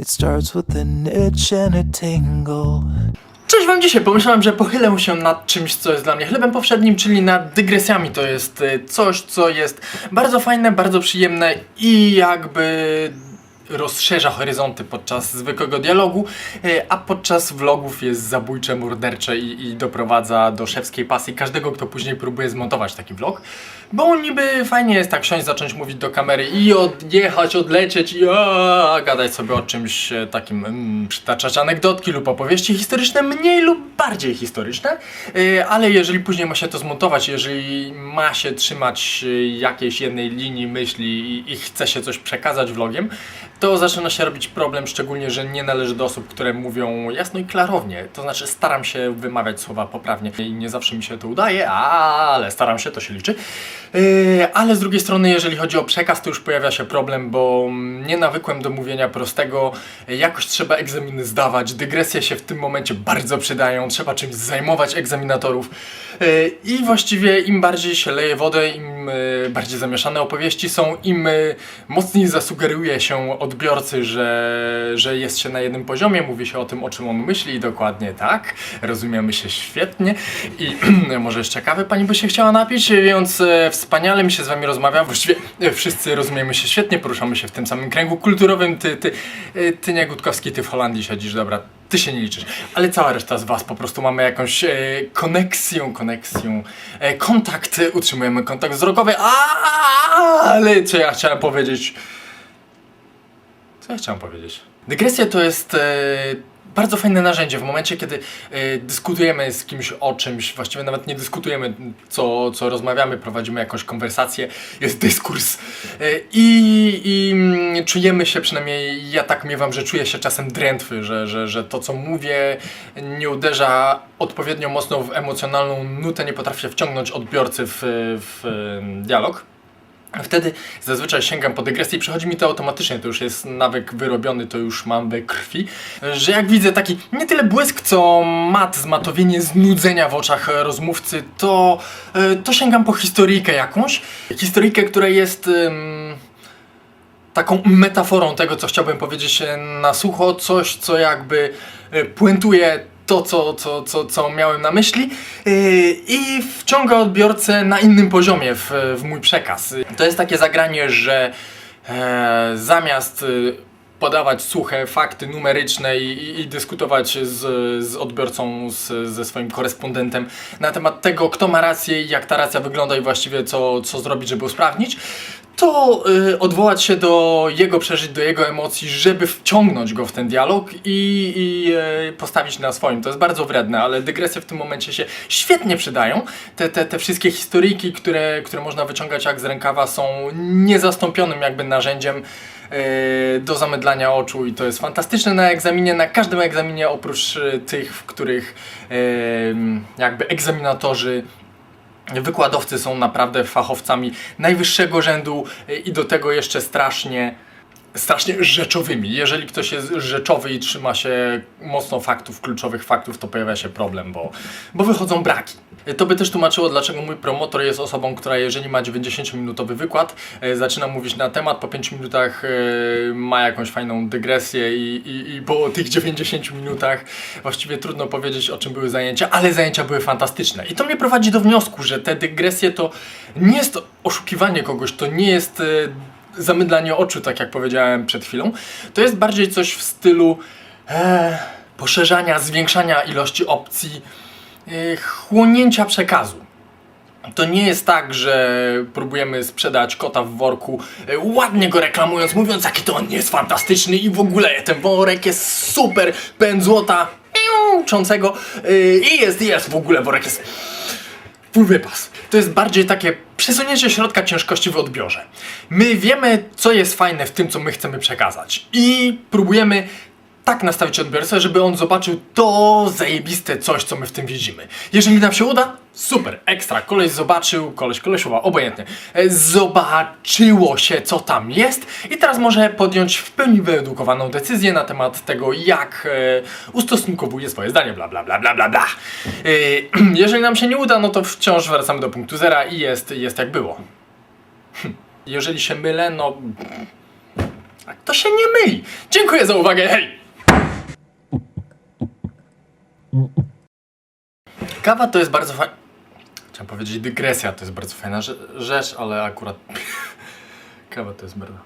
It starts with an itch and a tingle. Cześć wam dzisiaj, pomyślałem, że pochylę się nad czymś, co jest dla mnie chlebem powszednim, czyli nad dygresjami. To jest y, coś, co jest bardzo fajne, bardzo przyjemne i jakby rozszerza horyzonty podczas zwykłego dialogu, y, a podczas vlogów jest zabójcze, mordercze i, i doprowadza do szewskiej pasji każdego, kto później próbuje zmontować taki vlog. Bo niby fajnie jest tak siąść, zacząć mówić do kamery i odjechać, odlecieć i a, gadać sobie o czymś e, takim, mm, przytaczać anegdotki lub opowieści historyczne, mniej lub bardziej historyczne, E, ale jeżeli później ma się to zmontować, jeżeli ma się trzymać e, jakiejś jednej linii myśli i, i chce się coś przekazać vlogiem, to zaczyna się robić problem, szczególnie, że nie należy do osób, które mówią jasno i klarownie. To znaczy staram się wymawiać słowa poprawnie i nie zawsze mi się to udaje, ale staram się, to się liczy. Yy, ale z drugiej strony, jeżeli chodzi o przekaz, to już pojawia się problem, bo nie nawykłem do mówienia prostego. Jakoś trzeba egzaminy zdawać, dygresje się w tym momencie bardzo przydają, trzeba czymś zajmować egzaminatorów. Yy, I właściwie im bardziej się leje wodę, im yy, bardziej zamieszane opowieści są, im mocniej zasugeruje się odbiorcy, że, że jest się na jednym poziomie, mówi się o tym, o czym on myśli dokładnie tak. Rozumiemy się świetnie i może jeszcze kawy pani by się chciała napić, więc e, wspaniale mi się z wami rozmawia. Właściwie e, wszyscy rozumiemy się świetnie, poruszamy się w tym samym kręgu kulturowym. Ty, ty, e, ty nie Gutkowski, ty w Holandii siedzisz, dobra. Ty się nie liczysz, ale cała reszta z was po prostu mamy jakąś e, koneksję, koneksję, e, kontakt, utrzymujemy kontakt wzrokowy, a, ale co ja chciałem powiedzieć? Co ja chciałem powiedzieć? Dygresja to jest e, bardzo fajne narzędzie w momencie, kiedy e, dyskutujemy z kimś o czymś, właściwie nawet nie dyskutujemy, co, co rozmawiamy, prowadzimy jakąś konwersację, jest dyskurs e, i, i mm, czujemy się, przynajmniej ja tak miewam, że czuję się czasem drętwy, że, że, że to co mówię nie uderza odpowiednio mocno w emocjonalną nutę, nie potrafię wciągnąć odbiorcy w, w e, dialog. Wtedy zazwyczaj sięgam po dygresję i przychodzi mi to automatycznie, to już jest nawyk wyrobiony, to już mam we krwi, że jak widzę taki nie tyle błysk, co mat, zmatowienie, znudzenia w oczach rozmówcy, to, e, to sięgam po historyjkę jakąś. Historyjkę, która jest... taką metaforą tego, co chciałbym powiedzieć e, na sucho, coś, co jakby e, puentuje to, co, co, co, co miałem na myśli yy, i wciąga odbiorcę na innym poziomie w, w mój przekaz. To jest takie zagranie, że e, zamiast y, podawać suche fakty numeryczne i, i, dyskutować z, z odbiorcą, z, ze swoim korespondentem na temat tego, kto ma rację jak ta racja wygląda i właściwie co, co zrobić, żeby usprawnić, to y, odwołać się do jego przeżyć, do jego emocji, żeby wciągnąć go w ten dialog i, i y, postawić na swoim. To jest bardzo wredne, ale dygresje w tym momencie się świetnie przydają. Te, te, te wszystkie historyjki, które, które można wyciągać jak z rękawa są niezastąpionym jakby narzędziem y, do zamydlania oczu i to jest fantastyczne na egzaminie, na każdym egzaminie oprócz tych, w których jakby egzaminatorzy Wykładowcy są naprawdę fachowcami najwyższego rzędu i do tego jeszcze strasznie, strasznie rzeczowymi. Jeżeli ktoś jest rzeczowy i trzyma się mocno faktów, kluczowych faktów, to pojawia się problem, bo, bo wychodzą braki. To by też tłumaczyło, dlaczego mój promotor jest osobą, która jeżeli ma 90-minutowy wykład, y, zaczyna mówić na temat, po 5 minutach y, ma jakąś fajną dygresję i, i, i po tych 90 minutach właściwie trudno powiedzieć, o czym były zajęcia, ale zajęcia były fantastyczne. I to mnie prowadzi do wniosku, że te dygresje to nie jest oszukiwanie kogoś, to nie jest y, zamydlanie oczu, tak jak powiedziałem przed chwilą. To jest bardziej coś w stylu e, poszerzania, zwiększania ilości opcji, e, chłonięcia przekazu. To nie jest tak, że próbujemy sprzedać kota w worku, e, ładnie go reklamując, mówiąc jaki to on jest fantastyczny i w ogóle ten worek jest super, pęd złota, czącego e, i jest, jest w ogóle worek jest twój wypas. To jest bardziej takie przesunięcie środka ciężkości w odbiorze. My wiemy, co jest fajne w tym, co my chcemy przekazać i próbujemy tak nastawić odbiorcę, żeby on zobaczył to zajebiste coś, co my w tym widzimy. Jeżeli nam się uda, super, ekstra, koleś zobaczył, koleś, kolesiowa, obojętnie, e, zobaczyło się, co tam jest i teraz może podjąć w pełni wyedukowaną decyzję na temat tego, jak e, ustosunkowuje swoje zdanie, bla, bla, bla, bla, bla, bla. E, jeżeli nam się nie uda, no to wciąż wracamy do punktu zera i jest, jest jak było. Jeżeli się mylę, no A kto się nie myli? Dziękuję za uwagę, hej! Kawa to jest bardzo fajna... Chciałem powiedzieć dygresja, to jest bardzo fajna rze- rzecz, ale akurat... Kawa to jest bardzo...